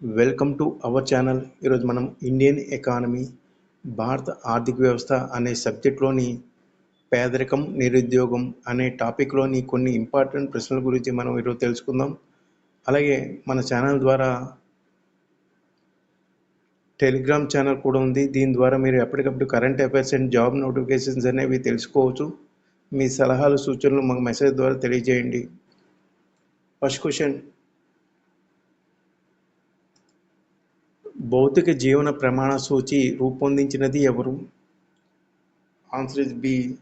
Welcome to our channel. ఈరోజు మనం Indian economy భారత ఆర్థిక వ్యవస్థ అనే సబ్జెక్ట్లోని పేదరికం నిరుద్యోగం అనే టాపిక్లోని కొన్ని ఇంపార్టెంట్ ప్రశ్నల గురించి మనం ఈరోజు తెలుసుకుందాం. అలాగే మన ఛానల్ ద్వారా టెలిగ్రామ్ ఛానల్ కూడా ఉంది. దీని ద్వారా మీరు ఎప్పటికప్పుడు current affairs and job notifications అనేవి తెలుసుకోవచ్చు. మీ సలహాలు సూచనలు మాకు మెసేజ్ ద్వారా తెలియజేయండి. ఫస్ట్ క్వశ్చన్ భౌతిక జీవన ప్రమాణ సూచి రూపొందించినది ఎవరు? Answer is B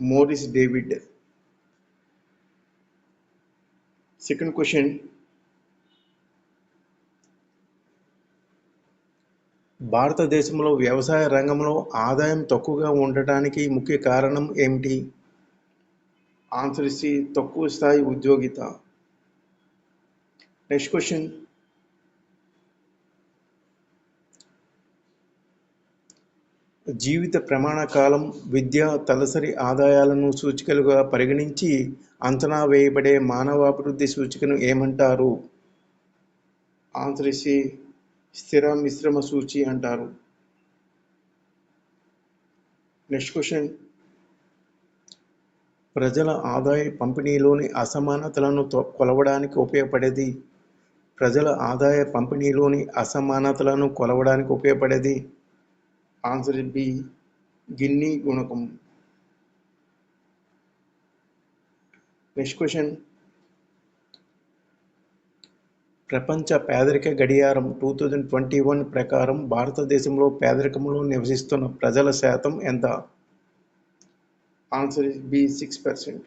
Morris David second question భారతదేశంలో వ్యవసాయ రంగంలో ఆదాయం తక్కువగా ఉండటానికి ముఖ్య కారణం ఏమిటి? ఆన్సర్ ఇసి తక్కువ స్థాయి ఉద్యోగిత. నెక్స్ట్ క్వశ్చన్ జీవిత ప్రమాణ కాలం విద్య తలసరి ఆదాయాలను సూచికలుగా పరిగణించి అంచనా వేయబడే మానవాభివృద్ధి సూచికను ఏమంటారు? ఆన్సర్ స్థిర మిశ్రమ సూచి అంటారు. Next question. ప్రజల ఆదాయ పంపిణీలోని అసమానతలను కొలవడానికి ఉపయోగపడేది? ప్రజల ఆదాయ పంపిణీలోని అసమానతలను కొలవడానికి ఉపయోగపడేది? ఆన్సర్ బి గిన్ని గుణకం. నెక్స్ట్ క్వశ్చన్ ప్రపంచ పేదరిక గడియారం టూ థౌజండ్ ట్వంటీ వన్ ప్రకారం భారతదేశంలో పేదరికంలో నివసిస్తున్న ప్రజల శాతం ఎంత? Answer is B six percent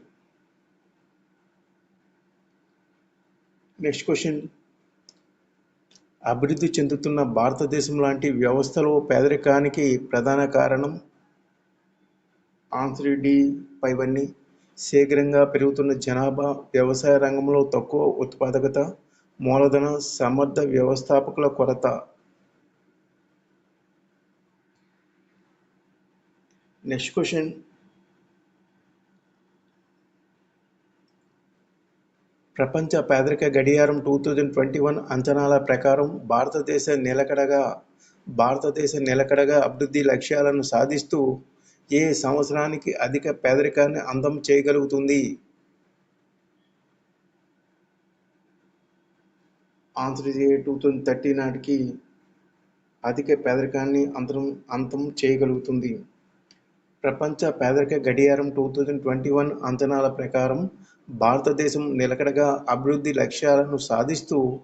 next question అభివృద్ధి చెందుతున్న భారతదేశం లాంటి వ్యవస్థలో పేదరికానికి ప్రధాన కారణం ఆన్సర్ డి పైవన్నీ. శీఘ్రంగా పెరుగుతున్న జనాభా వ్యవసాయ రంగంలో తక్కువ ఉత్పాదకత మూలధన సమర్థ వ్యవస్థాపకుల కొరత. Next question. ప్రపంచ పేదరిక గడియారం టూ థౌజండ్ ట్వంటీ వన్ అంచనాల ప్రకారం భారతదేశ నిలకడగా భారతదేశ నిలకడగా అభివృద్ధి లక్ష్యాలను సాధిస్తూ ఏ సంవత్సరానికి అధిక పేదరికాన్ని అందం చేయగలుగుతుంది? ఆంధ్రజే టూ థౌజండ్ థర్టీ నాటికి అధిక పేదరికాన్ని అంతరం అంతం చేయగలుగుతుంది. ప్రపంచ పేదరిక గడియారం టూ థౌజండ్ ట్వంటీ వన్ అంచనాల ప్రకారం భారతదేశం నిలకడగా అభివృద్ధి లక్ష్యాలను సాధిస్తూ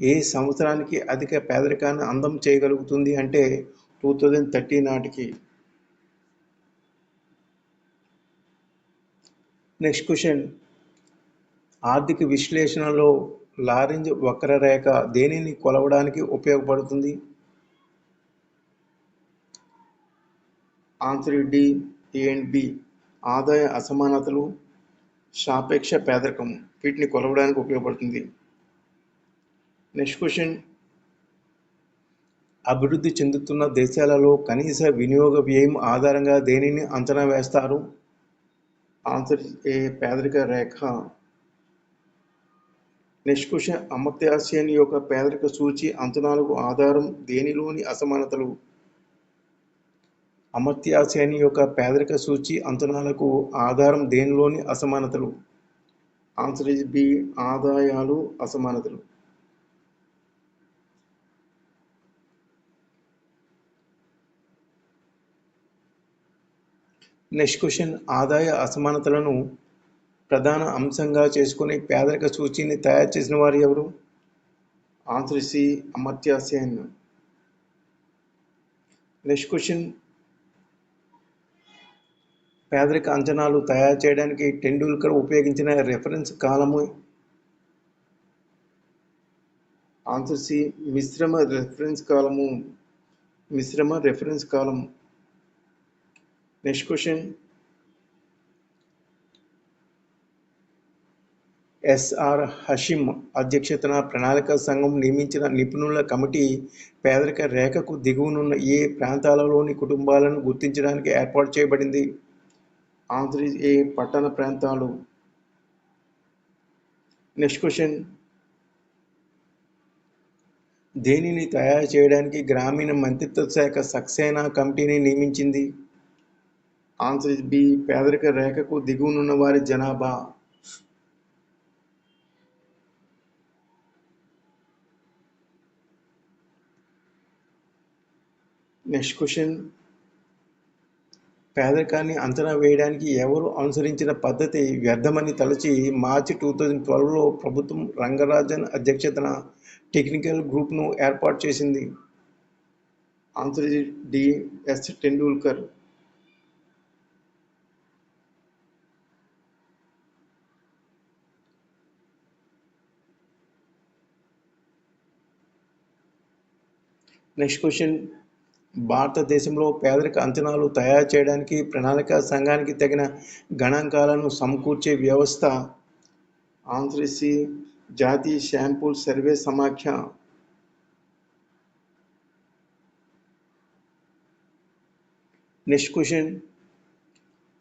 ఏ సంవత్సరానికి అధిక పేదరికాన్ని అందం చేయగలుగుతుంది అంటే టూ థౌజండ్ థర్టీ నాటికి? Next question. ఆర్థిక విశ్లేషణలో లారెంజ్ వక్రరేఖ దేనిని కొలవడానికి ఉపయోగపడుతుంది? Answer D A and B. ఆదాయ అసమానతలు సాపేక్ష పేదరికం. వీటిని కొలవడానికి ఉపయోగపడుతుంది. నెక్స్ట్ క్వశ్చన్ అభివృద్ధి చెందుతున్న దేశాలలో కనీస వినియోగ వ్యయం ఆధారంగా దేనిని అంచనా వేస్తారు? ఆన్సర్ ఏ పేదరిక రేఖ. నెక్స్ట్ క్వశ్చన్ అమర్త్యాసేన్ యొక్క పేదరిక సూచి అంచనాలకు ఆధారం దేనిలోని అసమానతలు? అమర్త్యాసేన్ యొక్క పేదరిక సూచి అంచనాలకు ఆధారం దేనిలోని అసమానతలు? ఆన్సర్ ఇస్ బి ఆదాయాలు అసమానతలు. నెక్స్ట్ క్వశ్చన్ ఆదాయ అసమానతలను ప్రధాన అంశంగా చేసుకుని పేదరిక సూచిని తయారు చేసిన వారు ఎవరు? Answer C Amartya Sen next question పేదరిక అంచనాలు తయారు చేయడానికి టెండూల్కర్ ఉపయోగించిన రెఫరెన్స్ కాలము. ఆన్సర్ సి మిశ్రమ రెఫరెన్స్ కాలము. మిశ్రమ రెఫరెన్స్ కాలం నెక్స్ట్ క్వశ్చన్ ఎస్ఆర్ హషిమ్ అధ్యక్షతన ప్రణాళిక సంఘం నియమించిన నిపుణుల కమిటీ పేదరిక రేఖకు దిగువనున్న ఏ ప్రాంతాలలోని కుటుంబాలను గుర్తించడానికి ఏర్పాటు చేయబడింది? ఆన్సర్ ఏ పట్టణ ప్రాంతాలు? నెక్స్ట్ క్వశ్చన్ దేనిని తయారు చేయడానికి గ్రామీణ మంత్రిత్వ శాఖ సక్సేనా కమిటీని నియమించింది? ఆన్సర్ ఇస్ బి పేదరిక రేఖకు దిగువనున్న వారి జనాభా. నెక్స్ట్ క్వశ్చన్ పేదరికాన్ని అంచనా వేయడానికి ఎవరు అనుసరించిన పద్ధతి వ్యర్థమని తలచి మార్చి టూ థౌజండ్ ట్వెల్వ్లో ప్రభుత్వం రంగరాజన్ అధ్యక్షతన టెక్నికల్ గ్రూప్ను ఏర్పాటు చేసింది. Answer is D S Tendulkar. Next question భారతదేశంలో పేదరిక అంచనాలు తయారు చేయడానికి ప్రణాళిక సంఘానికి తగిన గణాంకాలను సమకూర్చే వ్యవస్థ ఆంధ్రసి జాతీయ శాంపుల్ సర్వే సమాఖ్య. Next question.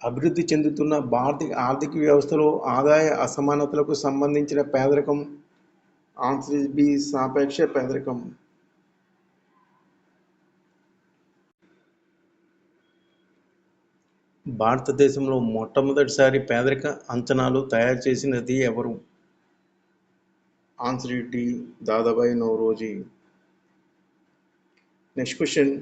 అభివృద్ధి చెందుతున్న భారతీయ ఆర్థిక వ్యవస్థలో ఆదాయ అసమానతలకు సంబంధించిన పేదరికం ఆన్సర్ బి సాపేక్ష పేదరికం. భారతదేశంలో మొట్టమొదటిసారి పేదరిక అంచనాలు తయారు చేసినది ఎవరు? ఆన్సర్ ఏంటి దాదాబాయి నవరోజీ. Next question.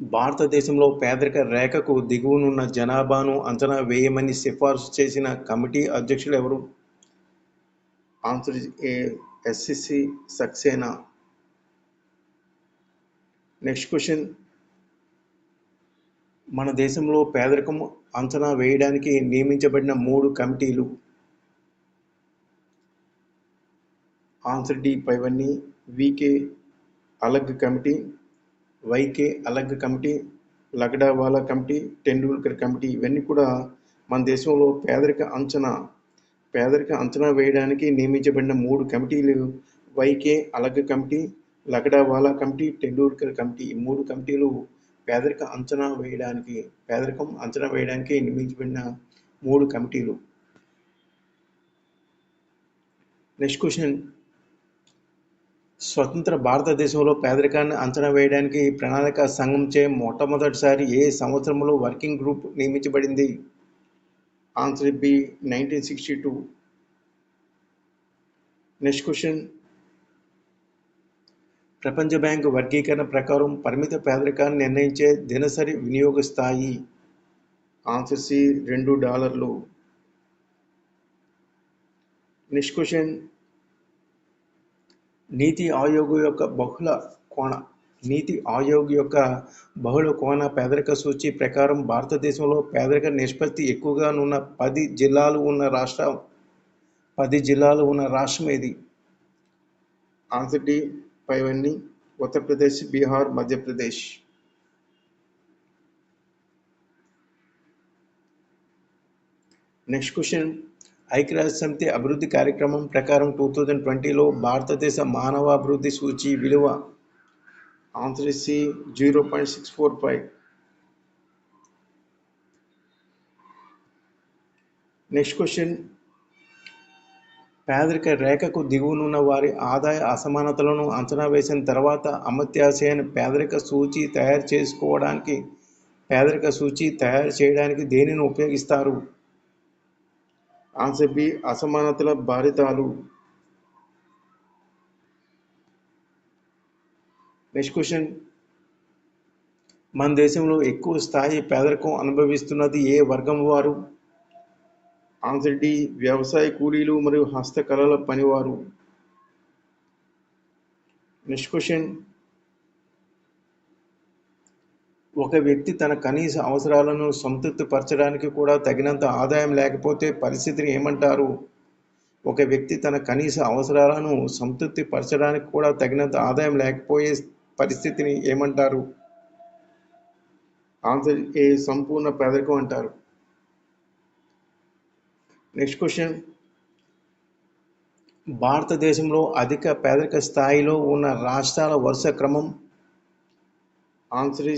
భారతదేశంలో పేదరిక రేఖకు దిగువనున్న జనాభాను అంచనా వేయమని సిఫార్సు చేసిన కమిటీ అధ్యక్షులు ఎవరు? Answer A SCC Saxena. Next question. మన దేశంలో పేదరికం అంచనా వేయడానికి నియమించబడిన మూడు కమిటీలు. ఆన్సర్ డి పైవన్నీ VK Alagh committee YK Alagh committee Lakdawala committee Tendulkar committee ఇవన్నీ కూడా మన దేశంలో పేదరిక అంచనా పేదరిక అంచనా వేయడానికి నియమించబడిన మూడు కమిటీలు YK Alagh committee Lakdawala committee Tendulkar committee ఈ మూడు కమిటీలు పేదరిక అంచనా వేయడానికి పేదరికం అంచనా వేయడానికి నిర్మించబడిన మూడు కమిటీలు. నెక్స్ట్ క్వశ్చన్ స్వతంత్ర భారతదేశంలో పేదరికాన్ని అంచనా వేయడానికి ప్రణాళిక సంఘంచే మొట్టమొదటిసారి ఏ సంవత్సరంలో working group నియమించబడింది? Answer B nineteen sixty two next question ప్రపంచ బ్యాంకు వర్గీకరణ ప్రకారం పరిమిత పేదరికాన్ని నిర్ణయించే దినసరి వినియోగ స్థాయి ఆన్సర్ సి రెండు డాలర్లు. Next question. నీతి ఆయోగ్ యొక్క బహుళ కోణ. నీతి ఆయోగ్ యొక్క బహుళ కోణ పేదరిక సూచి ప్రకారం భారతదేశంలో పేదరిక నిష్పత్తి ఎక్కువగా ఉన్న పది జిల్లాలు ఉన్న రాష్ట్రం పది జిల్లాలు ఉన్న రాష్ట్రం ఏది? ఆన్సర్ డి పైవన్నీ ఉత్తరప్రదేశ్ బీహార్ మధ్యప్రదేశ్. Next question. ఐక్యరాజ్య సమితి అభివృద్ధి కార్యక్రమం ప్రకారం టూ థౌజండ్ ట్వంటీలో భారతదేశ మానవాభివృద్ధి సూచి విలువ. Answer is C zero point six four five. Next question. పేదరిక రేఖకు దిగువనున్న వారి ఆదాయ అసమానతలను అంచనా వేసిన తర్వాత అమత్యాశయాన్ని పేదరిక సూచి తయారు చేసుకోవడానికి పేదరిక సూచి తయారు చేయడానికి దేనిని ఉపయోగిస్తారు? ఆన్సర్ బి అసమానతల భారితాలు నెక్స్ట్ క్వశ్చన్. మన దేశంలో ఎక్కువ స్థాయి పేదరికం అనుభవిస్తున్నది ఏ వర్గం వారు? ఆన్సర్ వ్యవసాయ కూలీలు మరియు హస్తకళల పనివారు. Next question. ఒక వ్యక్తి తన కనీస అవసరాలను సంతృప్తిపరచడానికి కూడా తగినంత ఆదాయం లేకపోతే పరిస్థితిని ఏమంటారు? ఒక వ్యక్తి తన కనీస అవసరాలను సంతృప్తి పరచడానికి కూడా తగినంత ఆదాయం లేకపోయే పరిస్థితిని ఏమంటారు? ఆన్సర్ ఏ సంపూర్ణ పేదరికం అంటారు. నెక్స్ట్ క్వశ్చన్ భారతదేశంలో అధిక పేదరిక స్థాయిలో ఉన్న రాష్ట్రాల వరుస క్రమం? ఆన్సర్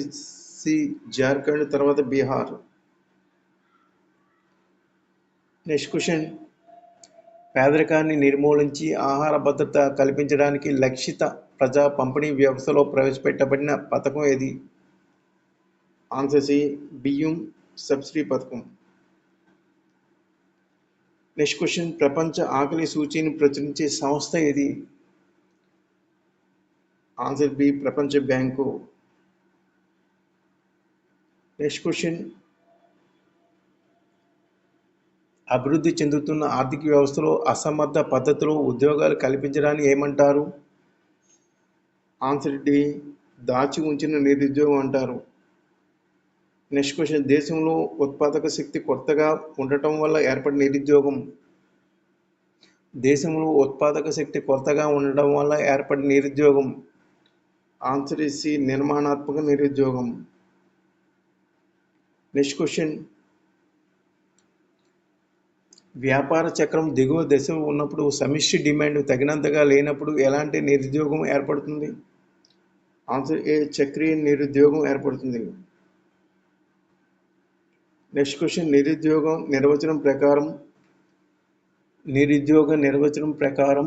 సి జార్ఖండ్ తర్వాత బీహార్ నెక్స్ట్ క్వశ్చన్ పేదరికాన్ని నిర్మూలించి ఆహార భద్రత కల్పించడానికి లక్షిత ప్రజా పంపిణీ వ్యవస్థలో ప్రవేశపెట్టబడిన పథకం ఏది? ఆన్సర్ సి బియ్యం సబ్సిడీ పథకం. నెక్స్ట్ క్వశ్చన్ ప్రపంచ ఆకలి సూచీని ప్రచురించే సంస్థ ఏది ఆన్సర్ బి ప్రపంచ బ్యాంకు నెక్స్ట్ క్వశ్చన్ అభివృద్ధి చెందుతున్న ఆర్థిక వ్యవస్థలో అసమర్థ పద్ధతిలో ఉద్యోగాలు కల్పించడాన్ని ఏమంటారు? ఆన్సర్ డి దాచి ఉంచిన నిరుద్యోగం అంటారు. నెక్స్ట్ క్వశ్చన్ దేశంలో ఉత్పాదక శక్తి కొత్తగా ఉండటం వల్ల ఏర్పడిన నిరుద్యోగం. దేశంలో ఉత్పాదక శక్తి కొత్తగా ఉండడం వల్ల ఏర్పడిన నిరుద్యోగం. ఆన్సర్ ఇసి నిర్మాణాత్మక నిరుద్యోగం. నెక్స్ట్ క్వశ్చన్ వ్యాపార చక్రం దిగువ దశలో ఉన్నప్పుడు సమిష్టి డిమాండ్ తగినంతగా లేనప్పుడు ఎలాంటి నిరుద్యోగం ఏర్పడుతుంది? ఆన్సర్ ఏ చక్రీయ నిరుద్యోగం ఏర్పడుతుంది. నెక్స్ట్ క్వశ్చన్ నిరుద్యోగం నిర్వచనం ప్రకారం నిరుద్యోగ నిర్వచనం ప్రకారం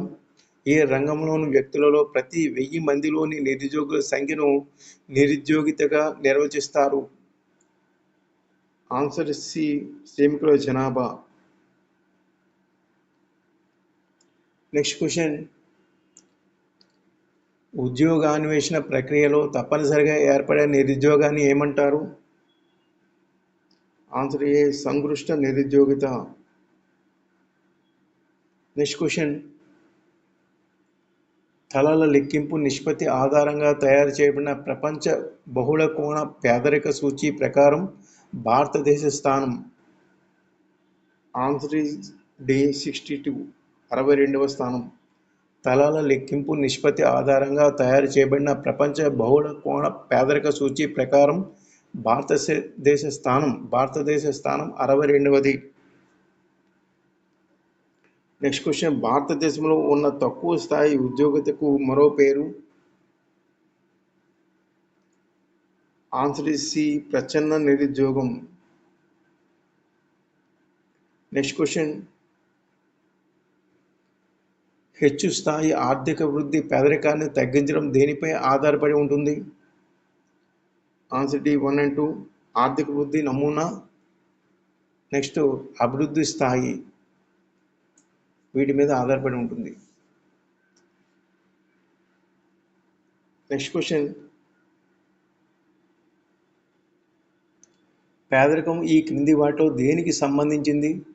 ఏ రంగంలోని వ్యక్తులలో ప్రతి వెయ్యి మందిలోని నిరుద్యోగుల సంఖ్యను నిరుద్యోగితగా నిర్వచిస్తారు. ఆన్సర్ సి శ్రమికుల జనాభా. నెక్స్ట్ క్వశ్చన్ ఉద్యోగాన్వేషణ ప్రక్రియలో తప్పనిసరిగా ఏర్పడే నిరుద్యోగాన్ని ఏమంటారు? ఆన్సర్ ఏ సంగృష్ట నిరుద్యోగిత? Next question. స్థలాల లెక్కింపు నిష్పత్తి ఆధారంగా తయారు చేయబడిన ప్రపంచ బహుళ కోణ పేదరిక సూచి ప్రకారం భారతదేశ స్థానం. ఆన్సర్ డే సిక్స్టీ టూ అరవై రెండవ స్థానం. తలాల లెక్కింపు నిష్పత్తి ఆధారంగా తయారు చేయబడిన ప్రపంచ బహుళ కోణ పేదరిక సూచి ప్రకారం భారతదేశ స్థానం భారతదేశ స్థానం అరవై రెండవది. నెక్స్ట్ క్వశ్చన్ భారతదేశంలో ఉన్న తక్కువ స్థాయి ఉద్యోగతకు మరో పేరు? ఆన్సర్ సి ప్రచన్న నిరుద్యోగం. నెక్స్ట్ క్వశ్చన్ హెచ్చు స్థాయి ఆర్థిక వృద్ధి పేదరికాన్ని తగ్గించడం దేనిపై ఆధారపడి ఉంటుంది? Answer D one and two ఆర్థిక వృద్ధి నమూనా నెక్స్ట్ అభివృద్ధి స్థాయి వీటి మీద ఆధారపడి ఉంటుంది. Next question. పేదరికం ఈ క్రింది వాటిలో దేనికి సంబంధించింది?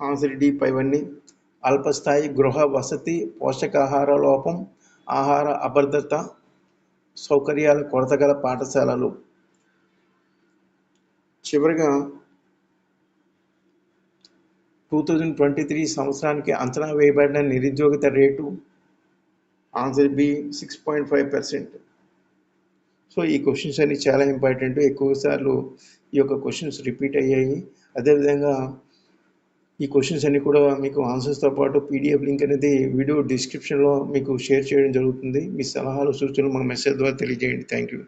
ఆన్సర్ డి పైవన్నీ అల్పస్థాయి గృహ వసతి పోషకాహార లోపం ఆహార అభద్రత సౌకర్యాల కొరత గల పాఠశాలలు. చివరిగా టూ థౌజండ్ ట్వంటీ త్రీ సంవత్సరానికి అంచనా వేయబడిన నిరుద్యోగిత rate answer B six point five percent. So ఈ క్వశ్చన్స్ అన్ని చాలా ఇంపార్టెంట్. ఎక్కువ సార్లు ఈ యొక్క క్వశ్చన్స్ రిపీట్ అయ్యాయి. అదేవిధంగా ఈ క్వశ్చన్స్ అన్ని కూడా మీకు ఆన్సర్స్తో పాటు పీడిఎఫ్ లింక్ అనేది వీడియో డిస్క్రిప్షన్లో మీకు షేర్ చేయడం జరుగుతుంది. మీ సలహాలు సూచనలు మన మెసేజ్ ద్వారా తెలియజేయండి. Thank you